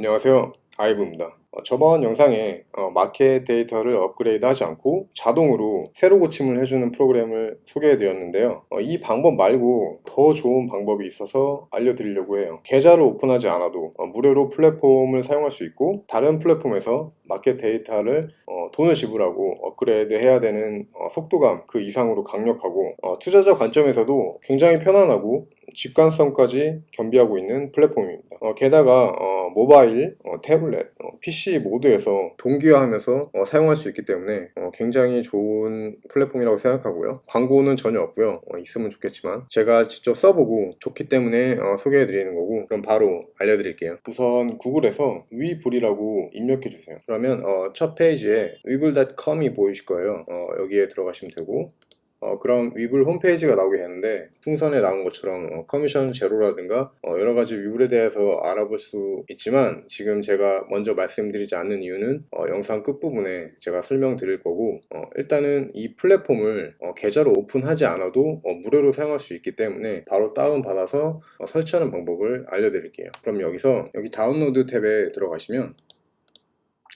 안녕하세요. 아이브입니다. 어, 저번 영상에 어, 마켓 데이터를 업그레이드 하지 않고 자동으로 새로 고침을 해주는 프로그램을 소개해 드렸는데요. 어, 이 방법 말고 더 좋은 방법이 있어서 알려드리려고 해요. 계좌를 오픈하지 않아도 어, 무료로 플랫폼을 사용할 수 있고 다른 플랫폼에서 마켓 데이터를 어, 돈을 지불하고 업그레이드 해야 되는 어, 속도감 그 이상으로 강력하고 어, 투자자 관점에서도 굉장히 편안하고 직관성까지 겸비하고 있는 플랫폼입니다. 어, 게다가 어, 모바일, 어, 태블릿, 어, PC 모드에서 동기화하면서 어, 사용할 수 있기 때문에 어, 굉장히 좋은 플랫폼이라고 생각하고요. 광고는 전혀 없고요. 어, 있으면 좋겠지만 제가 직접 써보고 좋기 때문에 어, 소개해드리는 거고 그럼 바로 알려드릴게요. 우선 구글에서 위불이라고 입력해주세요. 그러면 어, 첫 페이지에 위불.com이 보이실 거예요. 어, 여기에 들어가시면 되고 어, 그럼 위불 홈페이지가 나오게 되는데 풍선에 나온 것처럼 어, 커미션 제로라든가 어, 여러 가지 위불에 대해서 알아볼 수 있지만 지금 제가 먼저 말씀드리지 않는 이유는 어, 영상 끝부분에 제가 설명드릴 거고 어, 일단은 이 플랫폼을 어, 계좌로 오픈하지 않아도 어, 무료로 사용할 수 있기 때문에 바로 다운받아서 어, 설치하는 방법을 알려드릴게요. 그럼 여기서 여기 다운로드 탭에 들어가시면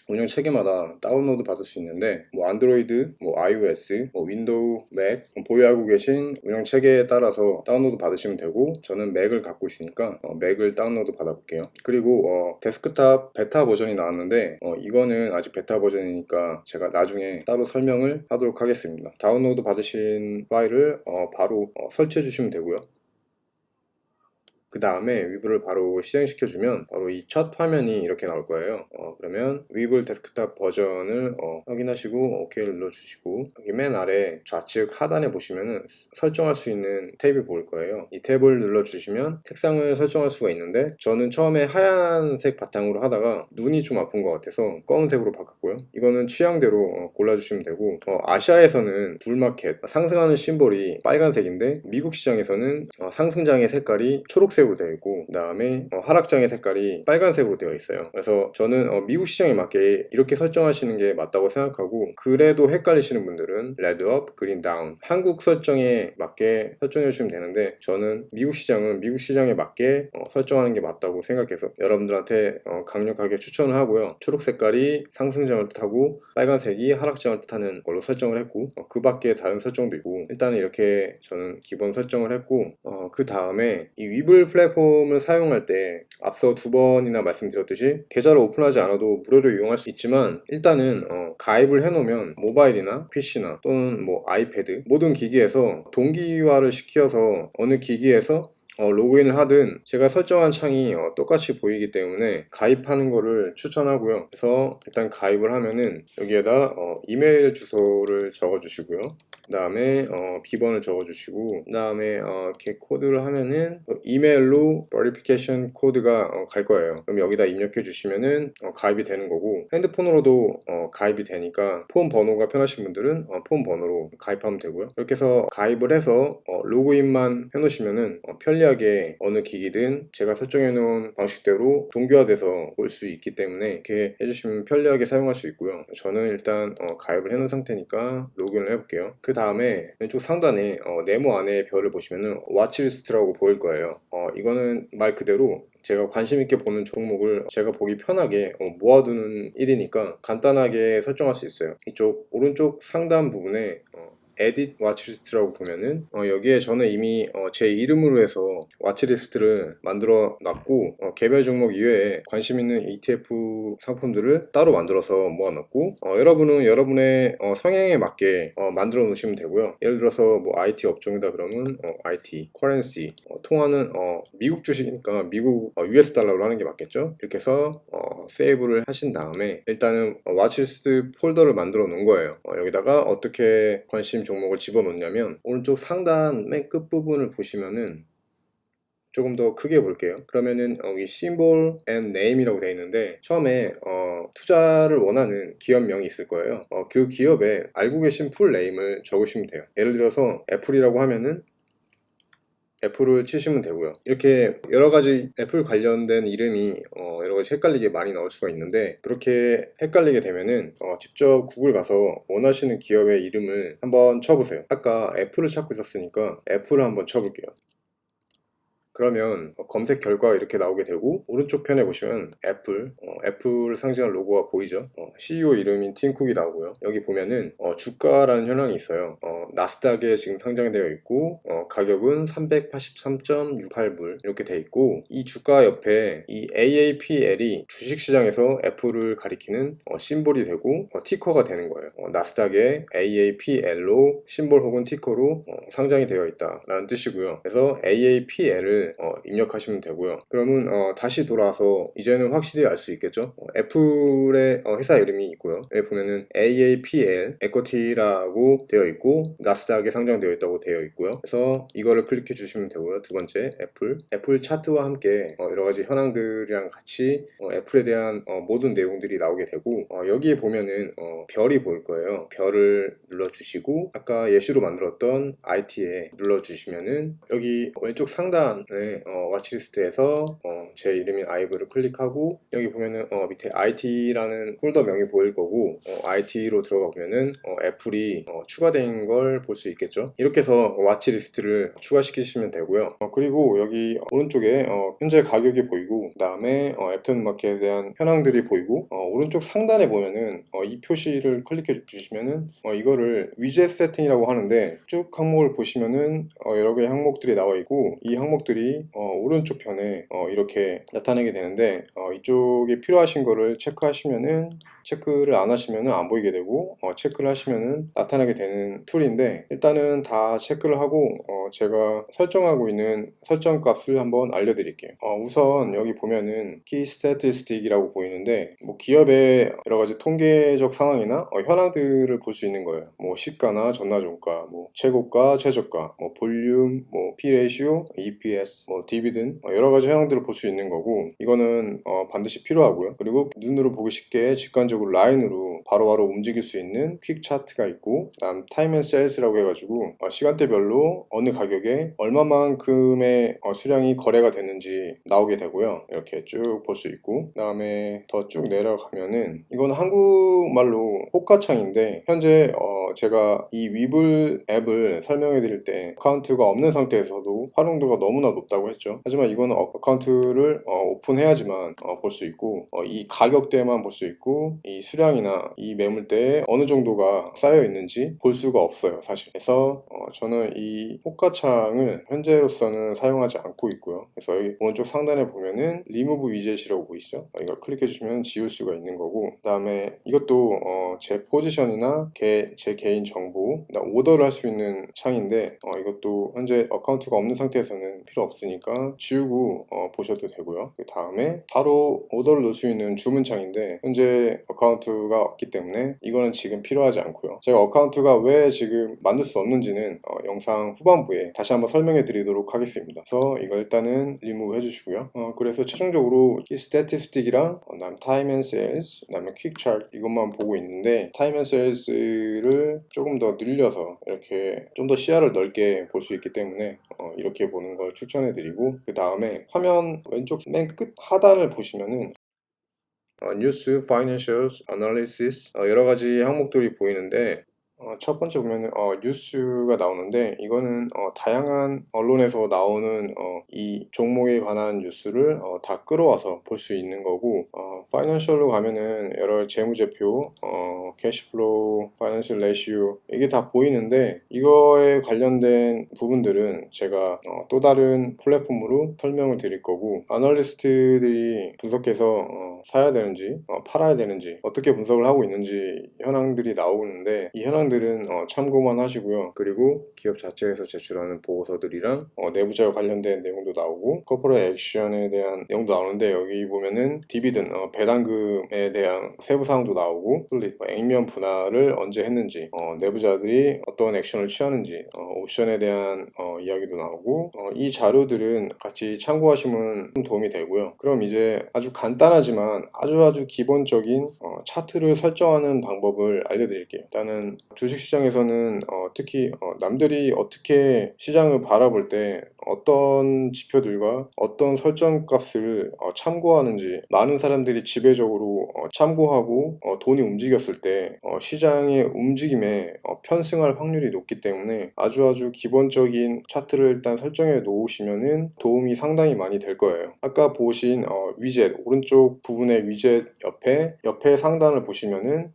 운영 체계마다 다운로드 받을 수 있는데 뭐 안드로이드, 뭐 iOS, 뭐 윈도우, 맥 보유하고 계신 운영 체계에 따라서 다운로드 받으시면 되고 저는 맥을 갖고 있으니까 어, 맥을 다운로드 받아볼게요. 그리고 어, 데스크탑 베타 버전이 나왔는데 어, 이거는 아직 베타 버전이니까 제가 나중에 따로 설명을 하도록 하겠습니다. 다운로드 받으신 파일을 어, 바로 어, 설치해 주시면 되고요. 그 다음에 위블을 바로 실행시켜주면 바로 이 첫 화면이 이렇게 나올 거예요. 어, 그러면 위블 데스크탑 버전을 어, 확인하시고 OK를 눌러주시고 여기 맨 아래 좌측 하단에 보시면은 설정할 수 있는 탭이 보일 거예요. 이 탭을 눌러주시면 색상을 설정할 수가 있는데 저는 처음에 하얀색 바탕으로 하다가 눈이 좀 아픈 것 같아서 검은색으로 바꿨고요. 이거는 취향대로 어, 골라주시면 되고 어, 아시아에서는 불마켓 상승하는 심볼이 빨간색인데 미국 시장에서는 어, 상승장의 색깔이 초록색 초록색으로 되어 있고 그 다음에 어, 하락장의 색깔이 빨간색으로 되어 있어요. 그래서 저는 어, 미국 시장에 맞게 이렇게 설정하시는 게 맞다고 생각하고 그래도 헷갈리시는 분들은 레드업, 그린 다운 한국 설정에 맞게 설정해 주시면 되는데 저는 미국 시장은 미국 시장에 맞게 어, 설정하는 게 맞다고 생각해서 여러분들한테 어, 강력하게 추천을 하고요. 초록 색깔이 상승장을 뜻하고 빨간색이 하락장을 뜻하는 걸로 설정을 했고 어, 그 밖에 다른 설정도 있고 일단은 이렇게 저는 기본 설정을 했고 어, 그 다음에 이 위블 플랫폼을 사용할 때 앞서 두 번이나 말씀드렸듯이 계좌를 오픈하지 않아도 무료로 이용할 수 있지만 일단은 어, 가입을 해놓으면 모바일이나 PC나 또는 뭐 아이패드 모든 기기에서 동기화를 시켜서 어느 기기에서 어, 로그인을 하든 제가 설정한 창이 어, 똑같이 보이기 때문에 가입하는 거를 추천하고요. 그래서 일단 가입을 하면은 여기에다 어, 이메일 주소를 적어주시고요. 그 다음에 어, 비번을 적어주시고 그 다음에 어, 이렇게 코드를 하면은 어, 이메일로 verification 코드가 어, 갈 거예요. 그럼 여기다 입력해 주시면은 어, 가입이 되는 거고 핸드폰으로도 어, 가입이 되니까 폰 번호가 편하신 분들은 어, 폰 번호로 가입하면 되고요. 이렇게 해서 가입을 해서 어, 로그인만 해놓으시면은 어, 편리 하게 어느 기기든 제가 설정해 놓은 방식대로 동기화돼서 볼 수 있기 때문에 이렇게 해주시면 편리하게 사용할 수 있고요. 저는 일단 어, 가입을 해 놓은 상태니까 로그인을 해볼게요. 그 다음에 왼쪽 상단에 어, 네모 안에 별을 보시면은 와치리스트라고 보일 거예요. 어, 이거는 말 그대로 제가 관심 있게 보는 종목을 제가 보기 편하게 어, 모아두는 일이니까 간단하게 설정할 수 있어요. 이쪽 오른쪽 상단 부분에 어, 에딧 와치리스트라고 보면은 어, 여기에 저는 이미 어, 제 이름으로 해서 와치리스트를 만들어 놨고 어, 개별 종목 이외에 관심 있는 ETF 상품들을 따로 만들어서 모아놨고 어, 여러분은 여러분의 어, 성향에 맞게 어, 만들어 놓으시면 되고요. 예를 들어서 뭐 IT 업종이다 그러면 어, IT, 커런시 어, 통화는 어, 미국 주식이니까 미국 어, US 달러로 하는 게 맞겠죠? 이렇게 해서 어, 세이브를 하신 다음에 일단은 어, 와치리스트 폴더를 만들어 놓은 거예요. 어, 여기다가 어떻게 관심 종목을 집어넣냐면 오른쪽 상단 맨 끝부분을 보시면은 조금 더 크게 볼게요. 그러면은 여기 symbol and name이라고 되어 있는데 처음에 어, 투자를 원하는 기업명이 있을 거예요. 어, 그 기업에 알고 계신 풀 네임을 적으시면 돼요. 예를 들어서 애플이라고 하면은 애플을 치시면 되고요. 이렇게 여러 가지 애플 관련된 이름이 어, 여러 가지 헷갈리게 많이 나올 수가 있는데 그렇게 헷갈리게 되면은 어, 직접 구글 가서 원하시는 기업의 이름을 한번 쳐보세요. 아까 애플을 찾고 있었으니까 애플을 한번 쳐볼게요. 그러면 어, 검색 결과가 이렇게 나오게 되고 오른쪽 편에 보시면 애플, 어, 애플 상징한 로고가 보이죠? 어, CEO 이름인 팀쿡이 나오고요. 여기 보면은 어, 주가라는 현황이 있어요. 어, 나스닥에 지금 상장되어 있고 어, 가격은 383.68불 이렇게 돼 있고 이 주가 옆에 이 AAPL이 주식시장에서 애플을 가리키는 어, 심볼이 되고 어, 티커가 되는 거예요. 어, 나스닥에 AAPL로 심볼 혹은 티커로 어, 상장이 되어 있다라는 뜻이고요. 그래서 AAPL을 어, 입력하시면 되고요. 그러면 어, 다시 돌아와서 이제는 확실히 알 수 있겠죠. 어, 애플의 어, 회사 이름이 있고요. 여기 보면은 AAPL 에코티라고 되어 있고 나스닥에 상장되어 있다고 되어 있고요. 그래서 이거를 클릭해 주시면 되고요. 두 번째 애플 애플 차트와 함께 어, 여러 가지 현황들이랑 같이 어, 애플에 대한 어, 모든 내용들이 나오게 되고 어, 여기에 보면은 어, 별이 보일 거예요. 별을 눌러주시고 아까 예시로 만들었던 IT에 눌러주시면은 여기 왼쪽 상단 에 어, 와치리스트에서 어, 제 이름인 아이브를 클릭하고 여기 보면은 어, 밑에 IT라는 폴더 명이 보일 거고 어, IT로 들어가 보면은 어, 애플이 어, 추가된 걸 볼 수 있겠죠. 이렇게 해서 와치리스트를 추가시키시면 되고요. 어, 그리고 여기 오른쪽에 어, 현재 가격이 보이고 그 다음에 애프터 마켓에 대한 현황들이 보이고 어, 오른쪽 상단에 보면은 어, 이 표시를 클릭해 주시면은 어, 이거를 위젯 세팅이라고 하는데 쭉 항목을 보시면은 어, 여러 개의 항목들이 나와 있고 이 항목들이 어, 오른쪽 편에 어, 이렇게 나타나게 되는데 어, 이쪽에 필요하신 거를 체크하시면은 체크를 안 하시면은 안 보이게 되고 어, 체크를 하시면은 나타나게 되는 툴인데 일단은 다 체크를 하고 어, 제가 설정하고 있는 설정 값을 한번 알려드릴게요. 어, 우선 여기 보면은 키 스태티스틱이라고 보이는데 뭐 기업의 여러 가지 통계적 상황이나 어, 현황들을 볼 수 있는 거예요. 뭐 시가나 전나 종가, 뭐 최고가, 최저가, 뭐 볼륨, 뭐 P 레이시오, EPS, 뭐 디비든 어, 여러 가지 현황들을 볼 수 있는 거고 이거는 어, 반드시 필요하고요. 그리고 눈으로 보기 쉽게 직관적으로 라인으로 바로바로 움직일 수 있는 퀵 차트가 있고 그다음 타임 앤 셀스라고 해가지고 어, 시간대별로 어느 가격에 얼마만큼의 어, 수량이 거래가 됐는지 나오게 되고요. 이렇게 쭉 볼 수 있고 그다음에 더 쭉 내려가면은 이건 한국말로 호가창인데 현재 어, 제가 이 위블 앱을 설명해 드릴 때 어카운트가 없는 상태에서도 활용도가 너무나 높 다고 했죠. 하지만 이거는 어카운트를 어, 오픈해야지만 어, 볼 수 있고 어, 이 가격대만 볼 수 있고 이 수량이나 이 매물대에 어느 정도가 쌓여 있는지 볼 수가 없어요 사실. 그래서 어, 저는 이 호가창을 현재로서는 사용하지 않고 있고요. 그래서 여기 오른쪽 상단에 보면은 리무브 위젯이라고 보이시죠? 어, 이거 클릭해 주시면 지울 수가 있는 거고 그 다음에 이것도 어, 제 포지션이나 개- 제 개인 정보 오더를 할 수 있는 창인데 어, 이것도 현재 어카운트가 없는 상태에서는 필요 없 으니까 지우고 어, 보셔도 되고요 그 다음에 바로 오더를 넣을 수 있는 주문창인데 현재 어카운트가 없기 때문에 이거는 지금 필요하지 않고요. 제가 어카운트가 왜 지금 만들 수 없는지는 어, 영상 후반부에 다시 한번 설명해 드리도록 하겠습니다. 그래서 이거 일단은 리무브 해주시고요. 어, 그래서 최종적으로 이 스태티스틱이랑 어, 그다음 타임 앤 세일스, 그다음에 퀵 차트 이것만 보고 있는데 타임 앤 세일스를 조금 더 늘려서 이렇게 좀 더 시야를 넓게 볼 수 있기 때문에 어, 이렇게 보는 걸 추천해 드리고 그 다음에 화면 왼쪽 맨 끝 하단을 보시면은 어, 뉴스, 파이낸셜, 어널리시스 어, 여러 가지 항목들이 보이는데 어, 첫 번째 보면은 어, 뉴스가 나오는데 이거는 어, 다양한 언론에서 나오는 어, 이 종목에 관한 뉴스를 어, 다 끌어와서 볼 수 있는 거고 어, 파이낸셜로 가면은 여러 재무제표, 어, 캐시플로우, 파이낸셜 레시오 이게 다 보이는데 이거에 관련된 부분들은 제가 어, 또 다른 플랫폼으로 설명을 드릴 거고 아널리스트들이 분석해서 어, 사야 되는지 어, 팔아야 되는지 어떻게 분석을 하고 있는지 현황들이 나오는데 이 현황 들은 어, 참고만 하시고요 그리고 기업 자체에서 제출하는 보고서들이랑 어, 내부자와 관련된 내용도 나오고 코퍼레 액션에 대한 내용도 나오는데 여기 보면은 디비든 어, 배당금에 대한 세부 사항도 나오고 플립 어, 액면 분할을 언제 했는지 어, 내부자들이 어떤 액션을 취하는지 어, 옵션에 대한 어, 이야기도 나오고 어, 이 자료들은 같이 참고하시면 좀 도움이 되고요. 그럼 이제 아주 간단하지만 아주 아주 기본적인 어, 차트를 설정하는 방법을 알려드릴게요. 일단은 주식시장에서는 어, 특히 어, 남들이 어떻게 시장을 바라볼 때 어떤 지표들과 어떤 설정 값을 어, 참고하는지 많은 사람들이 지배적으로 어, 참고하고 어, 돈이 움직였을 때 어, 시장의 움직임에 어, 편승할 확률이 높기 때문에 아주 아주 기본적인 차트를 일단 설정해 놓으시면은 도움이 상당히 많이 될 거예요. 아까 보신 어, 위젯 오른쪽 부분의 위젯 옆에 옆에 상단을 보시면은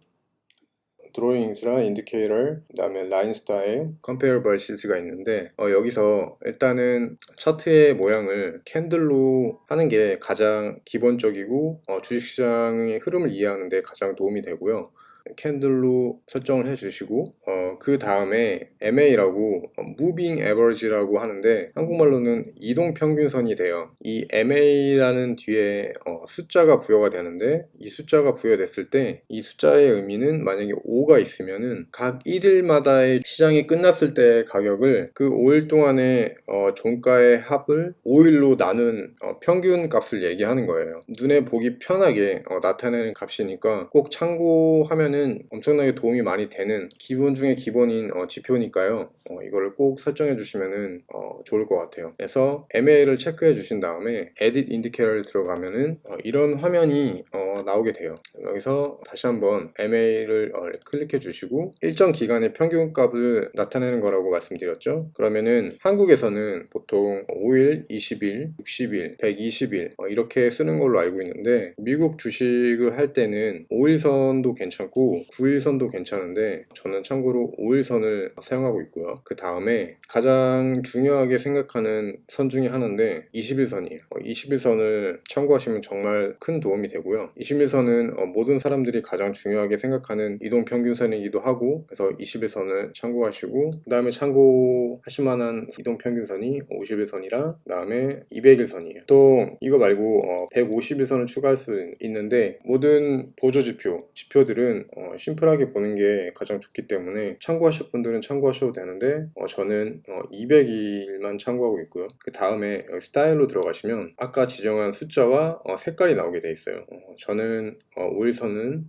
드로잉스랑 인디케이터, 그다음에 라인 스타일, 컴페어 벌시스가 있는데 어, 여기서 일단은 차트의 모양을 캔들로 하는 게 가장 기본적이고 어, 주식시장의 흐름을 이해하는 데 가장 도움이 되고요. 캔들로 설정을 해주시고 어, 그 다음에 MA라고 어, Moving Average라고 하는데 한국말로는 이동 평균선이 돼요. 이 MA라는 뒤에 어, 숫자가 부여가 되는데 이 숫자가 부여됐을 때 이 숫자의 의미는 만약에 5가 있으면은 각 1일마다의 시장이 끝났을 때의 가격을 그 5일 동안의 어, 종가의 합을 5일로 나눈 어, 평균 값을 얘기하는 거예요. 눈에 보기 편하게 어, 나타내는 값이니까 꼭 참고 하면은 엄청나게 도움이 많이 되는 기본 중에 기본인 어, 지표니까요. 어, 이거를 꼭 설정해 주시면은 어, 좋을 것 같아요. 그래서 MA를 체크해 주신 다음에 Edit Indicator를 들어가면은 어, 이런 화면이 어, 나오게 돼요. 여기서 다시 한번 MA를 어, 클릭해 주시고 일정 기간의 평균 값을 나타내는 거라고 말씀드렸죠. 그러면은 한국에서는 보통 5일, 20일, 60일, 120일 어, 이렇게 쓰는 걸로 알고 있는데 미국 주식을 할 때는 5일선도 괜찮고 9일선도 괜찮은데 저는 참고로 5일선을 사용하고 있고요. 그 다음에 가장 중요하게 생각하는 선 중에 하나인데 21선이에요. 21선을 참고하시면 정말 큰 도움이 되고요. 21선은 어, 모든 사람들이 가장 중요하게 생각하는 이동 평균선이기도 하고 그래서 21선을 참고하시고 그 다음에 참고하실 만한 이동 평균선이 51선이랑 그 다음에 200일선이에요. 또 이거 말고 151선을 추가할 수 있는데 모든 보조 지표, 지표들은 어, 심플하게 보는 게 가장 좋기 때문에 참고하실 분들은 참고하셔도 되는데 어, 저는 200일만 참고하고 있고요. 그 다음에 스타일로 들어가시면 아까 지정한 숫자와 어, 색깔이 나오게 돼 있어요. 어, 저는 5일선은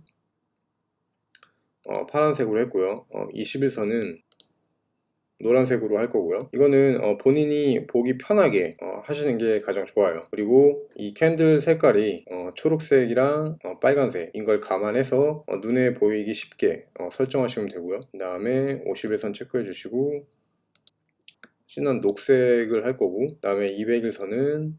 파란색으로 했고요. 21선은 노란색으로 할 거고요. 이거는 어, 본인이 보기 편하게 어, 하시는 게 가장 좋아요. 그리고 이 캔들 색깔이 어, 초록색이랑 어, 빨간색인 걸 감안해서 어, 눈에 보이기 쉽게 어, 설정하시면 되고요. 그 다음에 50일선 체크해 주시고 진한 녹색을 할 거고 그 다음에 200일선은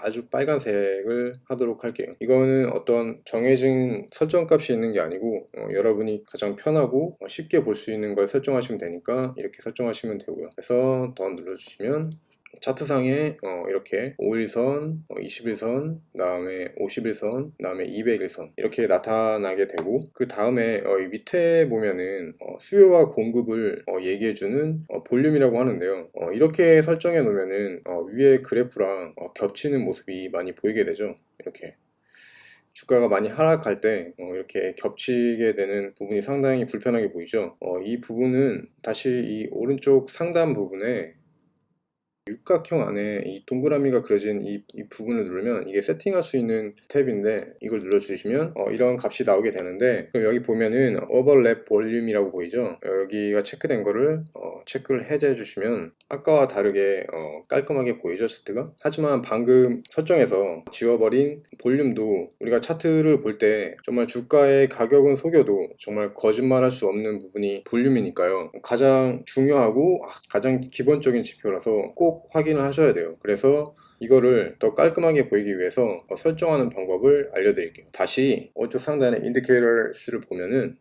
아주 빨간색을 하도록 할게요. 이거는 어떤 정해진 설정 값이 있는 게 아니고 어, 여러분이 가장 편하고 어, 쉽게 볼 수 있는 걸 설정하시면 되니까 이렇게 설정하시면 되고요. 그래서 더 눌러주시면 차트상에 어, 이렇게 5일선, 어, 21선, 다음에 51선, 다음에 201선 이렇게 나타나게 되고 그 다음에 어, 밑에 보면은 어, 수요와 공급을 어, 얘기해주는 어, 볼륨이라고 하는데요. 이렇게 설정해 놓으면은 위에 그래프랑 겹치는 모습이 많이 보이게 되죠. 이렇게 주가가 많이 하락할 때 어, 이렇게 겹치게 되는 부분이 상당히 불편하게 보이죠. 어, 이 부분은 다시 이 오른쪽 상단 부분에 육각형 안에 이 동그라미가 그려진 이, 이, 부분을 누르면 이게 세팅할 수 있는 탭인데 이걸 눌러주시면 어, 이런 값이 나오게 되는데 그럼 여기 보면은 오버랩 볼륨이라고 보이죠? 여기가 체크된 거를 어, 체크를 해제해 주시면 아까와 다르게 어, 깔끔하게 보이죠 차트가? 하지만 방금 설정해서 지워버린 볼륨도 우리가 차트를 볼 때 정말 주가의 가격은 속여도 정말 거짓말할 수 없는 부분이 볼륨이니까요. 가장 중요하고 가장 기본적인 지표라서 꼭 확인을 하셔야 돼요. 그래서 이거를 더 깔끔하게 보이기 위해서 설정하는 방법을 알려드릴게요. 다시 오른쪽 상단에 인디케이터스를 보면은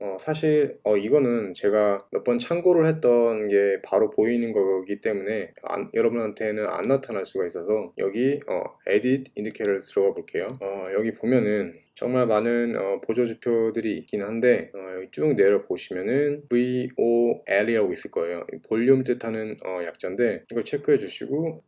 어, 사실 어, 이거는 제가 몇 번 참고를 했던 게 바로 보이는 거기 때문에 안, 여러분한테는 안 나타날 수가 있어서 여기 어, Edit Indicator 들어가 볼게요. 어, 여기 보면은 정말 많은 어, 보조 지표들이 있긴 한데 어, 여기 쭉 내려 보시면은 VOL이라고 있을 거예요. 볼륨 뜻하는 어, 약자인데 이걸 체크해 주시고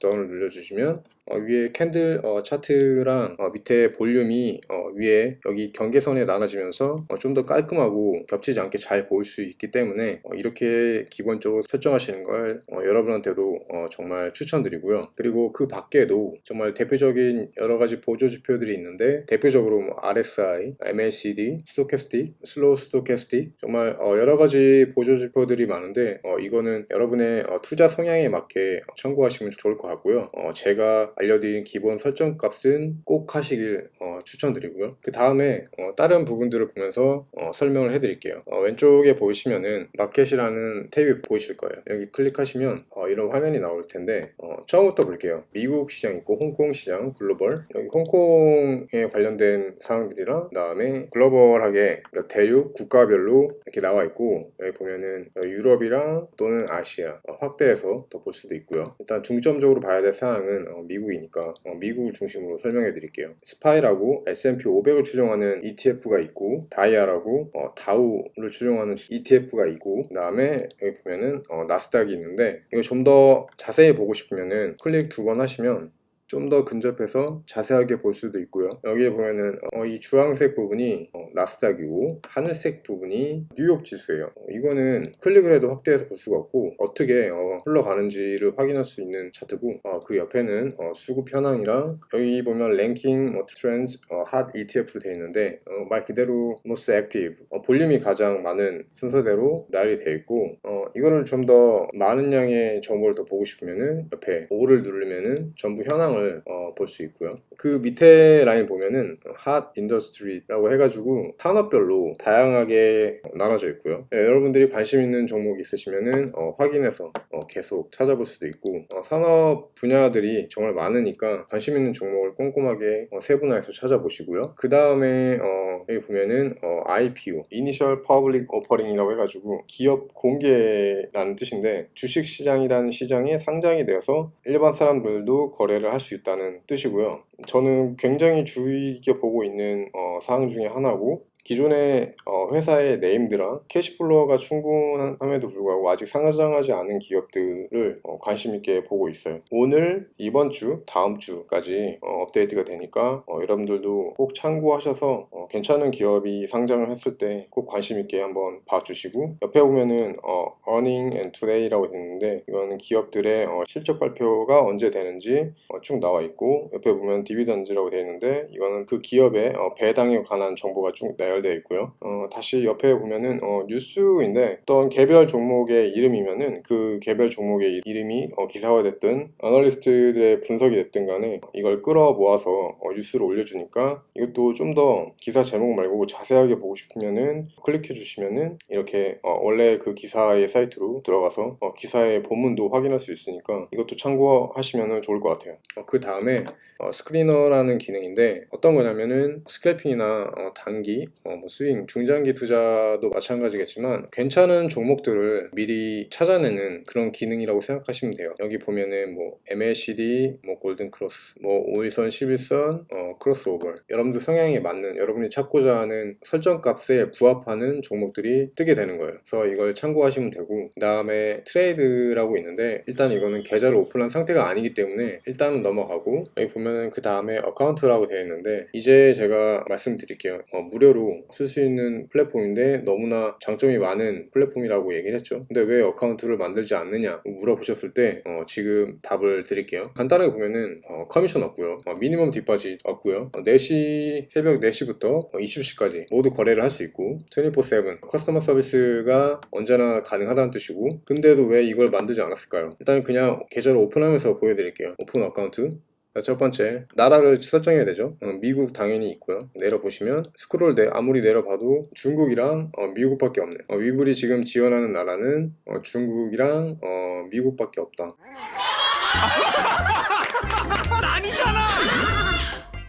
다운을 눌러주시면 어, 위에 캔들 어, 차트랑 어, 밑에 볼륨이 어, 위에 여기 경계선에 나눠지면서 좀더 깔끔하고 겹치지 않게 잘 보일 수 있기 때문에 어, 이렇게 기본적으로 설정하시는 걸 어, 여러분한테도 어, 정말 추천드리고요. 그리고 그 밖에도 정말 대표적인 여러 가지 보조 지표들이 있는데 대표적으로 뭐 RSI, MACD, 스토캐스틱, 슬로우 스토캐스틱 정말 어, 여러 가지 보조 지표들이 많은데 어, 이거는 여러분의 어, 투자 성향에 맞게 참고하시면 좋을 것 같고요. 어, 제가 알려드린 기본 설정 값은 꼭 하시길 어, 추천드리고요. 그 다음에 어, 다른 부분들을 보면서 어, 설명을 해드릴게요. 어, 왼쪽에 보시면은 마켓이라는 탭이 보이실 거예요. 여기 클릭하시면 어, 이런 화면이 나올 텐데 어, 처음부터 볼게요. 미국 시장 있고 홍콩 시장 글로벌 여기 홍콩에 관련된 사항들이랑 그다음에 글로벌하게 그러니까 대륙 국가별로 이렇게 나와 있고 여기 보면은 유럽이랑 또는 아시아 어, 확대해서 더 볼 수도 있고요. 일단 중점적으로 봐야 될 사항은 어, 미국 이니까 어, 미국을 중심으로 설명해 드릴게요. 스파이라고 S&P 500을 추종하는 ETF가 있고 다이아라고 어, 다우를 추종하는 ETF가 있고 그 다음에 여기 보면은 어, 나스닥이 있는데 이거 좀 더 자세히 보고 싶으면은 클릭 두 번 하시면 좀 더 근접해서 자세하게 볼 수도 있고요. 여기에 보면은 어, 이 주황색 부분이 어, 나스닥이고 하늘색 부분이 뉴욕 지수예요. 어, 이거는 클릭을 해도 확대해서 볼 수가 없고 어떻게 어, 흘러가는지를 확인할 수 있는 차트고 어, 그 옆에는 어, 수급 현황이랑 여기 보면 랭킹, 뭐 트렌드, 어, 핫 ETF로 되어 있는데 어, 말 그대로 most active 어, 볼륨이 가장 많은 순서대로 나열이 되어 있고 어, 이거를 좀 더 많은 양의 정보를 더 보고 싶으면은 옆에 5를 누르면은 전부 현황 을 어, 볼 수 있고요. 그 밑에 라인 보면은 핫 인더스트리라고 해가지고 산업별로 다양하게 나눠져 있고요. 네, 여러분들이 관심 있는 종목이 있으시면은 어, 확인해서 어, 계속 찾아볼 수도 있고 어, 산업 분야들이 정말 많으니까 관심 있는 종목을 꼼꼼하게 어, 세분화해서 찾아보시고요. 그 다음에 어, 여기 보면은 어, IPO Initial Public Offering이라고 해가지고 기업 공개라는 뜻인데 주식 시장이라는 시장에 상장이 되어서 일반 사람들도 거래를 할 수 있다는 뜻이고요. 저는 굉장히 주의 깊게 보고 있는 어, 사항 중에 하나고 기존의 어, 회사의 네임드랑 캐시플로어가 충분함에도 불구하고 아직 상장하지 않은 기업들을 어, 관심 있게 보고 있어요. 오늘 이번 주 다음 주까지 어, 업데이트가 되니까 어, 여러분들도 꼭 참고하셔서 어, 괜찮은 기업이 상장을 했을 때 꼭 관심 있게 한번 봐주시고 옆에 보면은 어, Earning and Today라고 있는데 이거는 기업들의 어, 실적 발표가 언제 되는지 어, 쭉 나와 있고 옆에 보면 디비던즈라고 되어 있는데 이거는 그 기업의 어, 배당에 관한 정보가 쭉 나 열되어 있고요. 어, 다시 옆에 보면은 어, 뉴스인데 어떤 개별 종목의 이름이면은 그 개별 종목의 이름이 어, 기사화됐든 애널리스트들의 분석이 됐든 간에 이걸 끌어 모아서 어, 뉴스로 올려주니까 이것도 좀 더 기사 제목 말고 자세하게 보고 싶으면은 클릭해 주시면은 이렇게 어, 원래 그 기사의 사이트로 들어가서 어, 기사의 본문도 확인할 수 있으니까 이것도 참고하시면 좋을 것 같아요. 그 다음에 어, 스크리너라는 기능인데 어떤 거냐면은 스크래핑이나 어, 단기, 어, 뭐 스윙, 중장기 투자도 마찬가지겠지만 괜찮은 종목들을 미리 찾아내는 그런 기능이라고 생각하시면 돼요. 여기 보면은 뭐 MACD, 뭐 골든 크로스, 뭐 5일선, 11선, 어, 크로스오버 여러분들 성향에 맞는 여러분이 찾고자 하는 설정 값에 부합하는 종목들이 뜨게 되는 거예요. 그래서 이걸 참고하시면 되고 그 다음에 트레이드라고 있는데 일단 이거는 계좌를 오픈한 상태가 아니기 때문에 일단은 넘어가고 여기 보면은 그 다음에 어카운트라고 되어 있는데 이제 제가 말씀드릴게요. 어, 무료로 쓸 수 있는 플랫폼인데 너무나 장점이 많은 플랫폼이라고 얘기를 했죠. 근데 왜 어카운트를 만들지 않느냐 물어보셨을 때 어, 지금 답을 드릴게요. 간단하게 보면은 어, 커미션 없고요. 어, 미니멈 디파짓 없고요. 4시 새벽 4시부터 20시까지 모두 거래를 할 수 있고 24/7 커스터머 서비스가 언제나 가능하다는 뜻이고 근데도 왜 이걸 만들지 않았을까요? 일단 그냥 계좌를 오픈하면서 보여드릴게요. 오픈 어카운트 자, 첫 번째. 나라를 설정해야 되죠. 어, 미국 당연히 있고요. 내려보시면 스크롤 내 아무리 내려봐도 중국이랑 어, 미국밖에 없네. 어, 위불이 지금 지원하는 나라는 어, 중국이랑 어, 미국밖에 없다.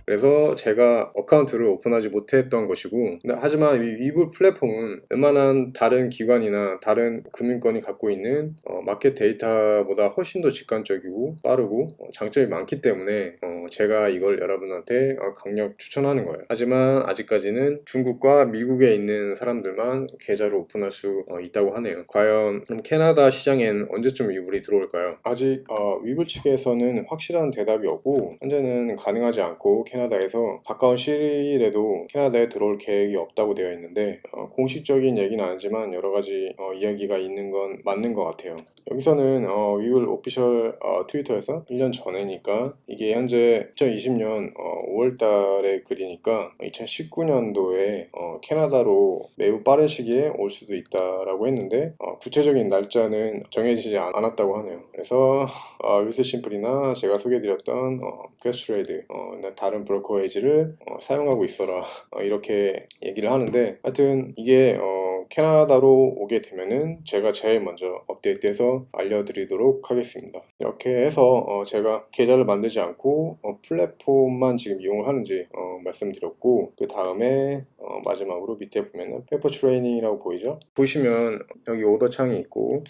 그래서 제가 어카운트를 오픈하지 못했던 것이고 하지만 이 위브 플랫폼은 웬만한 다른 기관이나 다른 금융권이 갖고 있는 어, 마켓 데이터보다 훨씬 더 직관적이고 빠르고 어, 장점이 많기 때문에 어, 제가 이걸 여러분한테 어, 강력 추천하는 거예요. 하지만 아직까지는 중국과 미국에 있는 사람들만 계좌를 오픈할 수 어, 있다고 하네요. 과연 그럼 캐나다 시장엔 언제쯤 위블이 들어올까요? 아직 어, 위블 측에서는 확실한 대답이 없고 현재는 가능하지 않고 캐 나다에서 가까운 시일에도 캐나다에 들어올 계획이 없다고 되어 있는데 어, 공식적인 얘기는 아니지만 여러 가지 어, 이야기가 있는 건 맞는 것 같아요. 여기서는 어, 위블 오피셜 어, 트위터에서 1년 전에니까 이게 현재 2020년 5월달의 글이니까 2019년도에 어, 캐나다로 매우 빠른 시기에 올 수도 있다라고 했는데 어, 구체적인 날짜는 정해지지 않- 않았다고 하네요. 그래서 어, 위스 심플이나 제가 소개해드렸던 어, 퀘스트레이드 어, 나 다른 브로커웨이지를 어, 사용하고 있어라 어, 이렇게 얘기를 하는데 하여튼 이게 어, 캐나다로 오게 되면은 제가 제일 먼저 업데이트해서 알려드리도록 하겠습니다. 이렇게 해서 어, 제가 계좌를 만들지 않고 어, 플랫폼만 지금 이용을 하는지 어, 말씀드렸고 그 다음에 어, 마지막으로 밑에 보면은 페이퍼 트레이닝이라고 보이죠? 보시면 여기 오더 창이 있고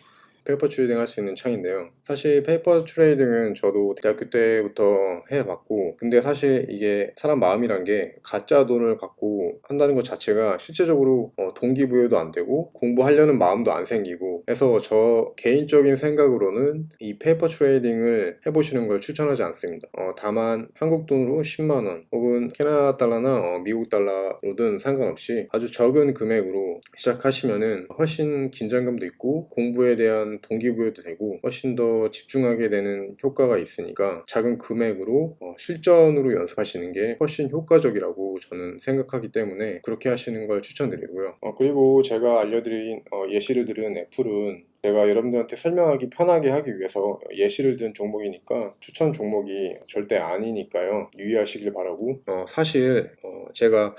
페이퍼 트레이딩 할 수 있는 창인데요. 사실 페이퍼 트레이딩은 저도 대학교 때부터 해봤고, 근데 사실 이게 사람 마음이란 게 가짜 돈을 갖고 한다는 것 자체가 실제적으로 어, 동기부여도 안 되고 공부하려는 마음도 안 생기고 해서 저 개인적인 생각으로는 이 페이퍼 트레이딩을 해보시는 걸 추천하지 않습니다. 어, 다만 한국 돈으로 10만 원 혹은 캐나다 달러나 어, 미국 달러로든 상관없이 아주 적은 금액으로 시작하시면은 훨씬 긴장감도 있고 공부에 대한 동기부여도 되고 훨씬 더 집중하게 되는 효과가 있으니까 작은 금액으로 어, 실전으로 연습하시는 게 훨씬 효과적이라고 저는 생각하기 때문에 그렇게 하시는 걸 추천드리고요. 어, 그리고 제가 알려드린 어, 예시를 들은 애플은 제가 여러분들한테 설명하기 편하게 하기 위해서 예시를 든 종목이니까 추천 종목이 절대 아니니까요. 유의하시길 바라고. 어, 사실 어, 제가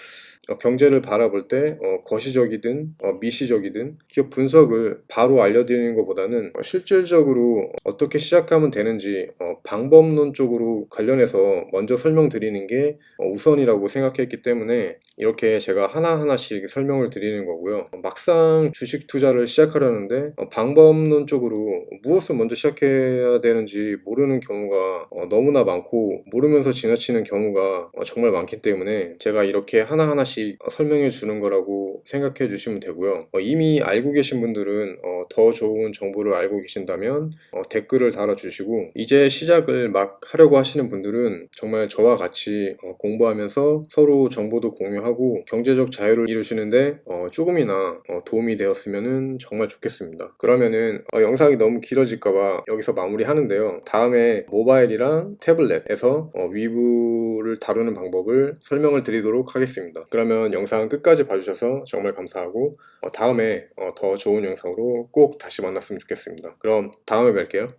어, 경제를 바라볼 때 어, 거시적이든 어, 미시적이든 기업 분석을 바로 알려드리는 것보다는 어, 실질적으로 어떻게 시작하면 되는지 어, 방법론 쪽으로 관련해서 먼저 설명드리는 게 어, 우선이라고 생각했기 때문에 이렇게 제가 하나하나씩 설명을 드리는 거고요. 어, 막상 주식 투자를 시작하려는데 어, 방 법론 쪽으로 무엇을 먼저 시작해야 되는지 모르는 경우가 어, 너무나 많고 모르면서 지나치는 경우가 어, 정말 많기 때문에 제가 이렇게 하나하나씩 어, 설명해 주는 거라고 생각해 주시면 되고요. 어, 이미 알고 계신 분들은 어, 더 좋은 정보를 알고 계신다면 어, 댓글을 달아주시고 이제 시작을 막 하려고 하시는 분들은 정말 저와 같이 어, 공부하면서 서로 정보도 공유하고 경제적 자유를 이루시는데 어, 조금이나 어, 도움이 되었으면 정말 좋겠습니다. 그러 면은 어, 영상이 너무 길어질까봐 여기서 마무리하는데요. 다음에 모바일이랑 태블릿에서 어, 위브를 다루는 방법을 설명을 드리도록 하겠습니다. 그러면 영상 끝까지 봐주셔서 정말 감사하고 어, 다음에 어, 더 좋은 영상으로 꼭 다시 만났으면 좋겠습니다. 그럼 다음에 뵐게요.